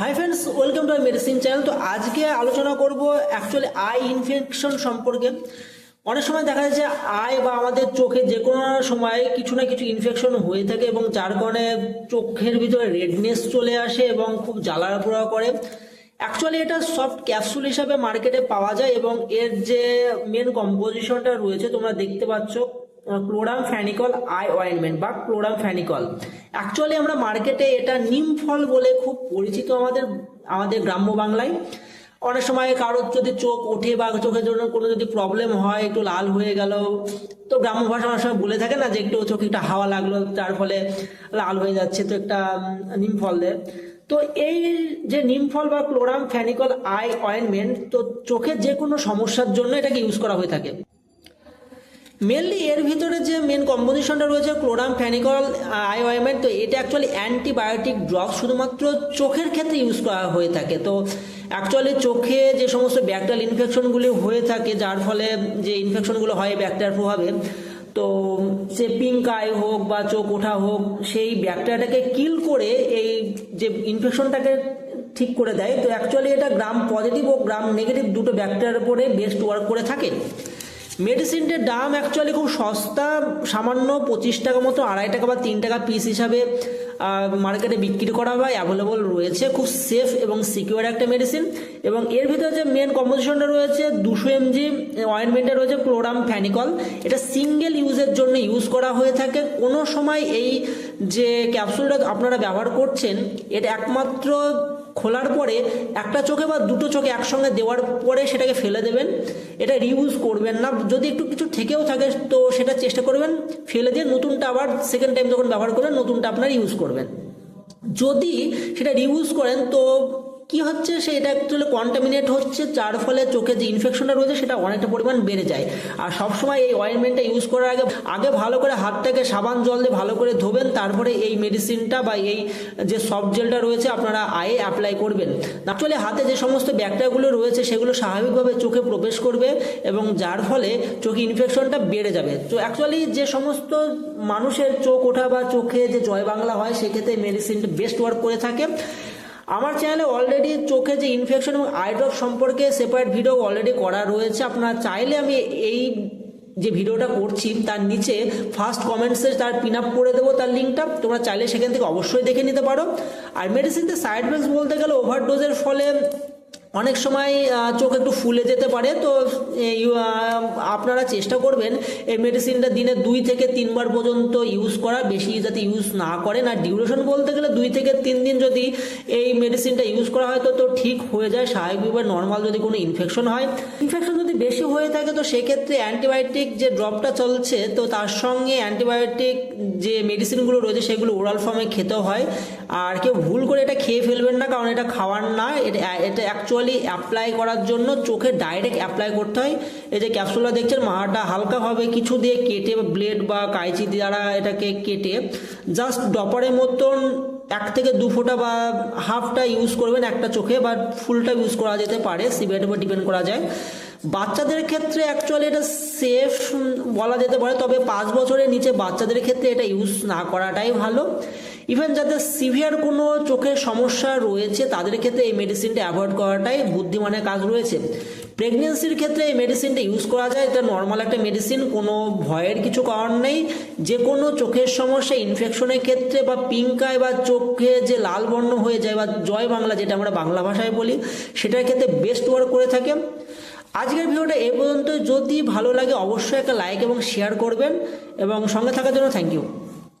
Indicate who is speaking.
Speaker 1: Hi friends welcome to medicine channel তো আজকে আলোচনা করব অ্যাকচুয়ালি আই ইনফেকশন সম্পর্কে। অনেক সময় দেখা যায় যে আয় বা আমাদের চোখে যে কোনো সময় কিছু না কিছু ইনফেকশন হয়ে থাকে এবং যার কারণে চোখের ভিতরে রেডনেস চলে আসে এবং খুব জ্বালা পোড়া করে। অ্যাকচুয়ালি এটা সফট ক্যাপসুল হিসাবে মার্কেটে পাওয়া যায় এবং এর যে মেন কম্পোজিশনটা রয়েছে তোমরা দেখতে পাচ্ছ। ক্লোরাম ফ্যানিকল আই অয়েনমেন্ট বা ক্লোরাম ফ্যানিকল অ্যাকচুয়ালি আমরা মার্কেটে এটা নিম ফল বলে খুব পরিচিত আমাদের আমাদের গ্রাম্য বাংলায়। অনেক সময় কারোর যদি চোখ ওঠে বা চোখের জন্য কোনো যদি প্রবলেম হয়, একটু লাল হয়ে গেল, তো গ্রাম্য ভাষা অনেক সময় বলে থাকে না যে একটু চোখে একটা হাওয়া লাগল তার ফলে লাল হয়ে যাচ্ছে, তো একটা নিম ফল দেয়। তো এই যে নিম ফল বা ক্লোরাম ফ্যানিকল আই অয়েনমেন্ট, তো চোখের যে কোনো সমস্যার জন্য এটাকে ইউজ করা হয়ে থাকে। মেনলি এর ভিতরে যে মেন কম্পোজিশনটা রয়েছে ক্লোরাম ফ্যানিকল আই অয়েনমেন্ট তো এটা অ্যাকচুয়ালি অ্যান্টিবায়োটিক ড্রপ শুধুমাত্র চোখের ক্ষেত্রে ইউজ করা হয়ে থাকে। তো অ্যাকচুয়ালি চোখে যে সমস্ত ব্যাকটেরিয়াল ইনফেকশনগুলি হয়ে থাকে, যার ফলে যে ইনফেকশনগুলো হয় ব্যাকটেরিয়ার প্রভাবে, তো সে পিঙ্ক আই হোক বা চোখ ওঠা হোক, সেই ব্যাকটেরিয়াটাকে কিল করে এই যে ইনফেকশনটাকে ঠিক করে দেয়। তো অ্যাকচুয়ালি এটা গ্রাম পজিটিভ ও গ্রাম নেগেটিভ দুটো ব্যাকটেরিয়ার উপরে বেস্ট ওয়ার্ক করে থাকে। মেডিসিনটার দাম অ্যাকচুয়ালি খুব সস্তা, সামান্য পঁচিশ টাকা মতো, আড়াই টাকা বা তিন টাকা পিস হিসাবে মার্কেটে বিক্রি করা হয় অ্যাভেলেবল রয়েছে, খুব সেফ এবং সিকিউর একটা মেডিসিন এবং এর ভিতরে যে মেন কম্পোজিশনটা রয়েছে, দুশো এমজি অয়েনমেন্টে রয়েছে ক্লোরাম ফ্যানিকল এটা সিঙ্গেল ইউজের জন্য ইউজ করা হয়ে থাকে। কোনো সময় এই যে ক্যাপসুলটা আপনারা ব্যবহার করছেন, এটা একমাত্র খোলার পরে একটা চোখে বা দুটো চোখে একসঙ্গে দেওয়ার পরে সেটাকে ফেলে দেবেন। এটা রিউজ করবেন না। যদি একটু কিছু থেকেও থাকে, তো সেটা চেষ্টা করবেন। ফেলে দিয়ে নতুনটা আবার সেকেন্ড টাইম যখন ব্যবহার করবেন, নতুনটা আপনার ইউজ করবেন। যদি সেটা রিউজ করেন, তো কি হচ্ছে? সেটা অ্যাকচুয়ালি কন্টামিনেট হচ্ছে, যার ফলে চোখে যে ইনফেকশনটা রয়েছে, সেটা অনেকটা পরিমাণ বেড়ে যায়। আর সবসময় এই অয়েনমেন্টটা ইউজ করার আগে আগে ভালো করে হাতটাকে সাবান জল দিয়ে ভালো করে ধোবেন, তারপরে এই মেডিসিনটা বা এই যে সফট জেলটা রয়েছে, আপনারা আয়ে অ্যাপ্লাই করবেন। অ্যাকচুয়ালি হাতে যে সমস্ত ব্যাকটেরিয়াগুলো রয়েছে, সেগুলো স্বাভাবিকভাবে চোখে প্রবেশ করবে এবং যার ফলে চোখে ইনফেকশনটা বেড়ে যাবে। তো অ্যাকচুয়ালি যে সমস্ত মানুষের চোখ ওঠা বা চোখে যে জয় বাংলা হয়, সেক্ষেত্রে মেডিসিনটা বেস্ট ওয়ার্ক করে থাকে। আমার চ্যানেলে অলরেডি চোখে যে ইনফেকশন এবং আইড্রপ সম্পর্কে সেপারেট ভিডিও অলরেডি করা রয়েছে। আপনারা চাইলে আমি এই যে ভিডিওটা করছি, তার নিচে ফার্স্ট কমেন্টসে তার পিন আপ করে দেবো, তার লিঙ্কটা তোমরা চাইলে সেখান থেকে অবশ্যই দেখে নিতে পারো। আর মেডিসিনতে সাইড এফেক্টস বলতে গেলে ওভারডোজের ফলে অনেক সময় চোখ একটু ফুলে যেতে পারে, তো আপনারা চেষ্টা করবেন এই মেডিসিনটা দিনে দুই থেকে তিনবার পর্যন্ত ইউজ করা, বেশি যাতে ইউজ না করেন। আর ডিউরেশন বলতে গেলে দুই থেকে তিন দিন যদি এই মেডিসিনটা ইউজ করা হয়, তো তো ঠিক হয়ে যায় স্বাভাবিকভাবে নর্মাল যদি কোনো ইনফেকশন হয়। ইনফেকশন যদি বেশি হয়ে থাকে, তো সেক্ষেত্রে অ্যান্টিবায়োটিক যে ড্রপটা চলছে, তো তার সঙ্গে অ্যান্টিবায়োটিক যে মেডিসিনগুলো রয়েছে, সেগুলো ওরাল ফর্মে খেতে হয়। আর কেউ ভুল করে এটা খেয়ে ফেলবেন না, কারণ এটা খাওয়ার না। এটা এটা অ্যাকচুয়ালি অ্যাপ্লাই করার জন্য চোখে ডাইরেক্ট অ্যাপ্লাই করতে হয়। এই যে ক্যাপসুলটা দেখছেন মাহাটা হালকাভাবে কিছু দিয়ে কেটে ব্লেড বা কাইচি দ্বারা এটাকে কেটে জাস্ট ডপারের মতন এক থেকে দু ফোঁটা বা হাফটা ইউজ করবেন একটা চোখে, বা ফুলটা ইউজ করা যেতে পারে সিভিয়ারের উপর ডিপেন্ড করা যায়। বাচ্চাদের ক্ষেত্রে অ্যাকচুয়ালি এটা সেফ বলা যেতে পারে, তবে পাঁচ বছরের নিচে বাচ্চাদের ক্ষেত্রে এটা ইউজ না করাটাই ভালো। ইভেন যাদের সিভিয়ার কোনো চোখের সমস্যা রয়েছে, তাদের ক্ষেত্রে এই মেডিসিনটা অ্যাভয়েড করাটাই বুদ্ধিমানের কাজ রয়েছে। প্রেগনেন্সির ক্ষেত্রে এই মেডিসিনটা ইউজ করা যায়, এটা নর্মাল একটা মেডিসিন কোনো ভয়ের কিছু কারণ নেই। যে কোনো চোখের সমস্যা ইনফেকশনের ক্ষেত্রে বা পিঙ্কায় বা চোখে যে লাল বর্ণ হয়ে যায় বা জয় বাংলা যেটা আমরা বাংলা ভাষায় বলি, সেটার ক্ষেত্রে বেস্ট ওয়ার্ক করে থাকে। আজকের ভিডিওটা এ পর্যন্ত। যদি ভালো লাগে, অবশ্যই একটা লাইক এবং শেয়ার করবেন। এবং সঙ্গে থাকার জন্য থ্যাংক ইউ